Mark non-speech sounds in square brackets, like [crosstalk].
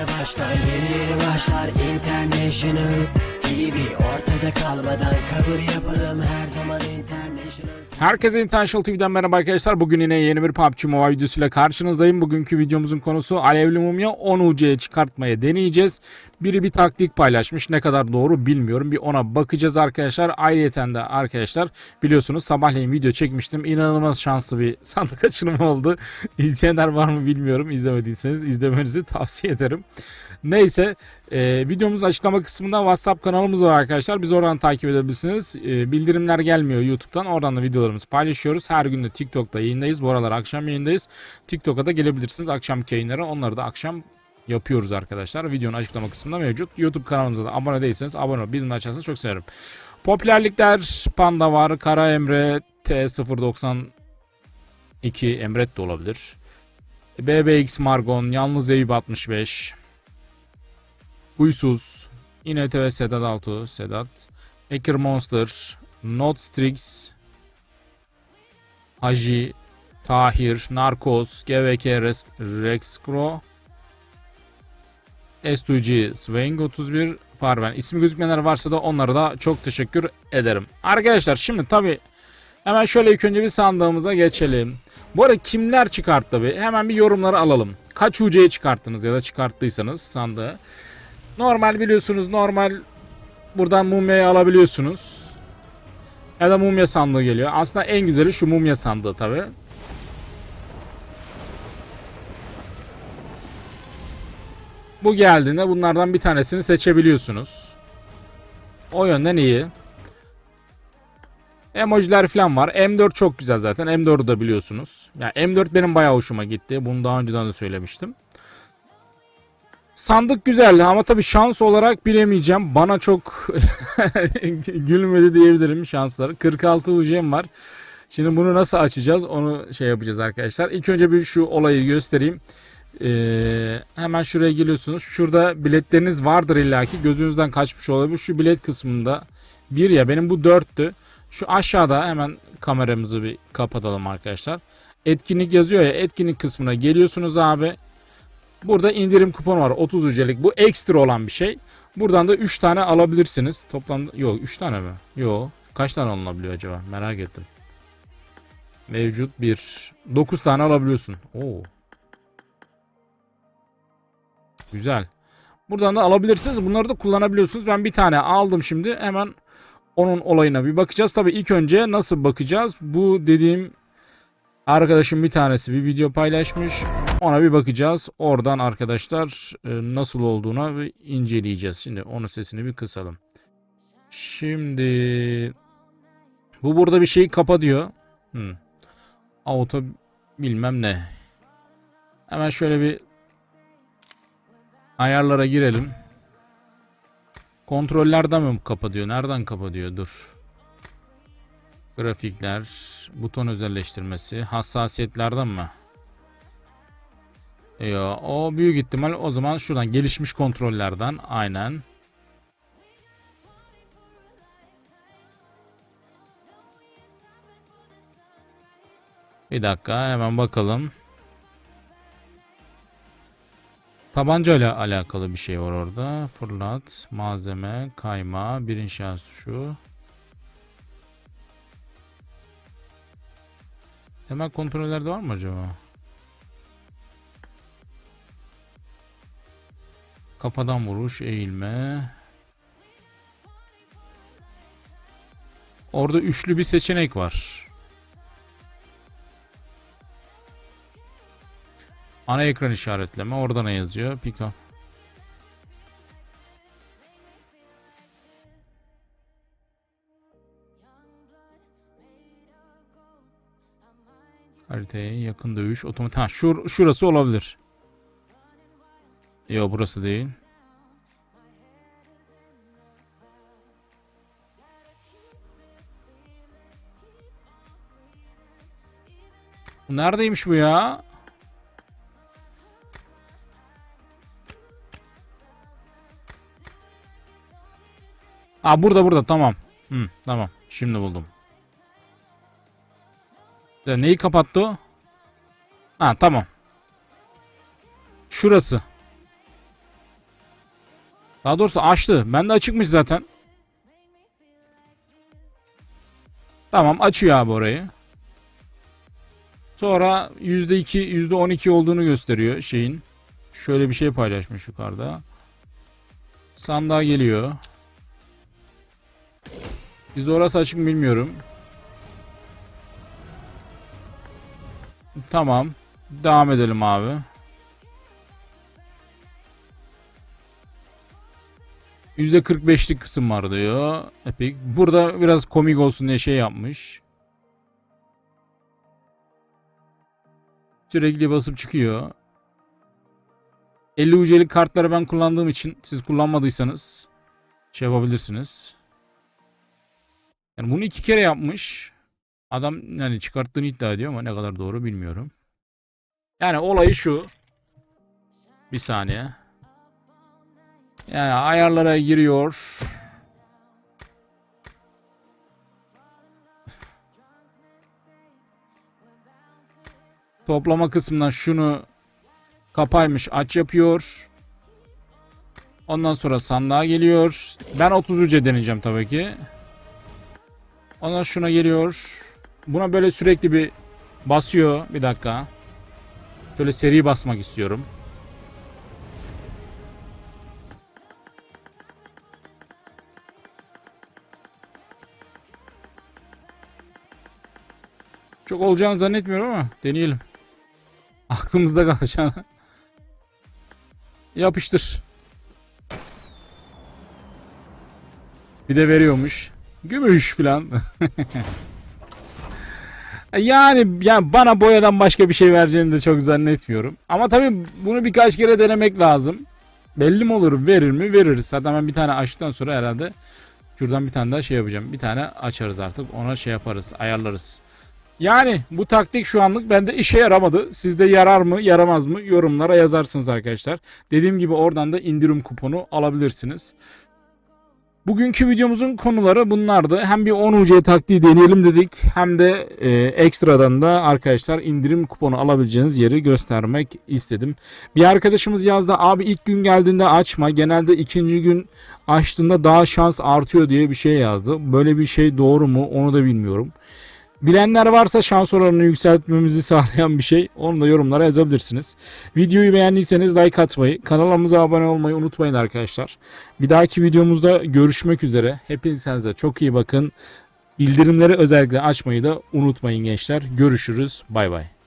yeni başlar Yeni yeni başlar International TV Ortada kalmadan kabul yapalım Her zaman International Herkese International TV'den merhaba arkadaşlar. Bugün yine yeni bir PUBG Mobile videosuyla karşınızdayım. Bugünkü videomuzun konusu Alevli Mumya 10 UC'ye çıkartmaya deneyeceğiz. Biri bir taktik paylaşmış. Ne kadar doğru bilmiyorum. Bir ona bakacağız arkadaşlar. Ayrıyeten de arkadaşlar biliyorsunuz sabahleyin video çekmiştim. İnanılmaz şanslı bir [laughs] sandık açılımı oldu. İzleyenler var mı bilmiyorum. İzlemediyseniz izlemenizi [laughs] tavsiye ederim. Neyse e, videomuzun açıklama kısmında WhatsApp kanalımız var arkadaşlar. Biz oradan takip edebilirsiniz. E, bildirimler gelmiyor YouTube'dan. Oradan da videolarımızı paylaşıyoruz. Her gün de TikTok'ta yayındayız. Bu aralar akşam yayındayız. TikTok'a da gelebilirsiniz akşam yayınlara. Onları da akşam yapıyoruz arkadaşlar. Videonun açıklama kısmında mevcut. YouTube kanalımıza da abone değilseniz abone ol. Bildirim açarsanız çok sevinirim. Popülerlikler Panda var. Kara Emre T092 Emret de olabilir. BBX Margon, Yalnız Eyüp 65, Huysuz, İNT ve Sedat Altu, Sedat, Hacker Monster, Notstrix, Haji, Tahir, Narcos, GVK Res- Rexcro, S2G, Swing 31, Farben. İsmi gözükmeyenler varsa da onlara da çok teşekkür ederim. Arkadaşlar şimdi tabi hemen şöyle ilk önce bir sandığımıza geçelim. Bu arada kimler çıkarttı bir? Hemen bir yorumları alalım. Kaç UC'ye çıkarttınız ya da çıkarttıysanız sandığı. Normal biliyorsunuz normal buradan mumyayı alabiliyorsunuz. Ya da mumya sandığı geliyor. Aslında en güzeli şu mumya sandığı tabi. Bu geldiğinde bunlardan bir tanesini seçebiliyorsunuz. O yönden iyi. Emojiler falan var. M4 çok güzel zaten. M4'ü da biliyorsunuz. Yani M4 benim bayağı hoşuma gitti. Bunu daha önceden de söylemiştim. Sandık güzel ama tabii şans olarak bilemeyeceğim. Bana çok [laughs] gülmedi diyebilirim şansları. 46 UC'm var. Şimdi bunu nasıl açacağız onu şey yapacağız arkadaşlar. İlk önce bir şu olayı göstereyim. Ee, hemen şuraya geliyorsunuz. Şurada biletleriniz vardır illaki. Gözünüzden kaçmış olabilir. Şu bilet kısmında bir ya benim bu dörttü. Şu aşağıda hemen kameramızı bir kapatalım arkadaşlar. Etkinlik yazıyor ya etkinlik kısmına geliyorsunuz abi. Burada indirim kuponu var 30 ücretlik. Bu ekstra olan bir şey. Buradan da 3 tane alabilirsiniz. Toplam yok 3 tane mi? Yok. Kaç tane alınabiliyor acaba? Merak ettim. Mevcut 1. 9 tane alabiliyorsun. Oo. Güzel. Buradan da alabilirsiniz. Bunları da kullanabiliyorsunuz. Ben bir tane aldım şimdi. Hemen onun olayına bir bakacağız. Tabii ilk önce nasıl bakacağız? Bu dediğim arkadaşım bir tanesi bir video paylaşmış. Ona bir bakacağız. Oradan arkadaşlar e, nasıl olduğuna bir inceleyeceğiz. Şimdi onun sesini bir kısalım. Şimdi bu burada bir şeyi kapa diyor. Hmm. Auto bilmem ne. Hemen şöyle bir ayarlara girelim. Kontrollerden mi kapa diyor? Nereden kapa diyor? Dur. Grafikler, buton özelleştirmesi, hassasiyetlerden mi? Yo, o büyük ihtimal o zaman şuradan gelişmiş kontrollerden aynen. Bir dakika hemen bakalım. Tabanca ile alakalı bir şey var orada. Fırlat, malzeme, kayma, bir inşaat şu. Temel kontrollerde var mı acaba? Kafadan vuruş, eğilme. Orada üçlü bir seçenek var. Ana ekran işaretleme. Orada ne yazıyor? Pick up. Haritaya yakın dövüş otomatik. Ha şur şurası olabilir. Yok burası değil. Neredeymiş bu ya? Aa burada burada tamam. Hı, tamam. Şimdi buldum. Ya, neyi kapattı o? Ha tamam. Şurası. Daha doğrusu açtı. Ben de açıkmış zaten. Tamam açıyor abi orayı. Sonra %2, %12 olduğunu gösteriyor şeyin. Şöyle bir şey paylaşmış yukarıda. Sandığa geliyor. Bizde orası açık mı bilmiyorum. Tamam. Devam edelim abi. %45'lik kısım var diyor. Epic. Burada biraz komik olsun diye şey yapmış. Sürekli basıp çıkıyor. 50 UC'lik kartları ben kullandığım için siz kullanmadıysanız şey yapabilirsiniz. Yani bunu iki kere yapmış. Adam yani çıkarttığını iddia ediyor ama ne kadar doğru bilmiyorum. Yani olayı şu. Bir saniye. Yani ayarlara giriyor. Toplama kısmından şunu kapaymış aç yapıyor. Ondan sonra sandığa geliyor. Ben 30 uca deneyeceğim tabii ki. Ondan şuna geliyor. Buna böyle sürekli bir basıyor. Bir dakika. Şöyle seri basmak istiyorum. Çok olacağını zannetmiyorum ama deneyelim. [laughs] Aklımızda kalacağını. Yapıştır. Bir de veriyormuş. Gümüş filan. [laughs] yani yani bana boyadan başka bir şey vereceğini de çok zannetmiyorum. Ama tabii bunu birkaç kere denemek lazım. Belli mi olur verir mi veririz. Zaten ben bir tane açtıktan sonra herhalde şuradan bir tane daha şey yapacağım. Bir tane açarız artık ona şey yaparız ayarlarız. Yani bu taktik şu anlık bende işe yaramadı. Sizde yarar mı yaramaz mı yorumlara yazarsınız arkadaşlar. Dediğim gibi oradan da indirim kuponu alabilirsiniz. Bugünkü videomuzun konuları bunlardı. Hem bir 10 UC taktiği deneyelim dedik hem de e, ekstradan da arkadaşlar indirim kuponu alabileceğiniz yeri göstermek istedim. Bir arkadaşımız yazdı abi ilk gün geldiğinde açma genelde ikinci gün açtığında daha şans artıyor diye bir şey yazdı. Böyle bir şey doğru mu onu da bilmiyorum. Bilenler varsa şans oranını yükseltmemizi sağlayan bir şey onu da yorumlara yazabilirsiniz. Videoyu beğendiyseniz like atmayı, kanalımıza abone olmayı unutmayın arkadaşlar. Bir dahaki videomuzda görüşmek üzere. Hepinize çok iyi bakın. Bildirimleri özellikle açmayı da unutmayın gençler. Görüşürüz. Bay bay.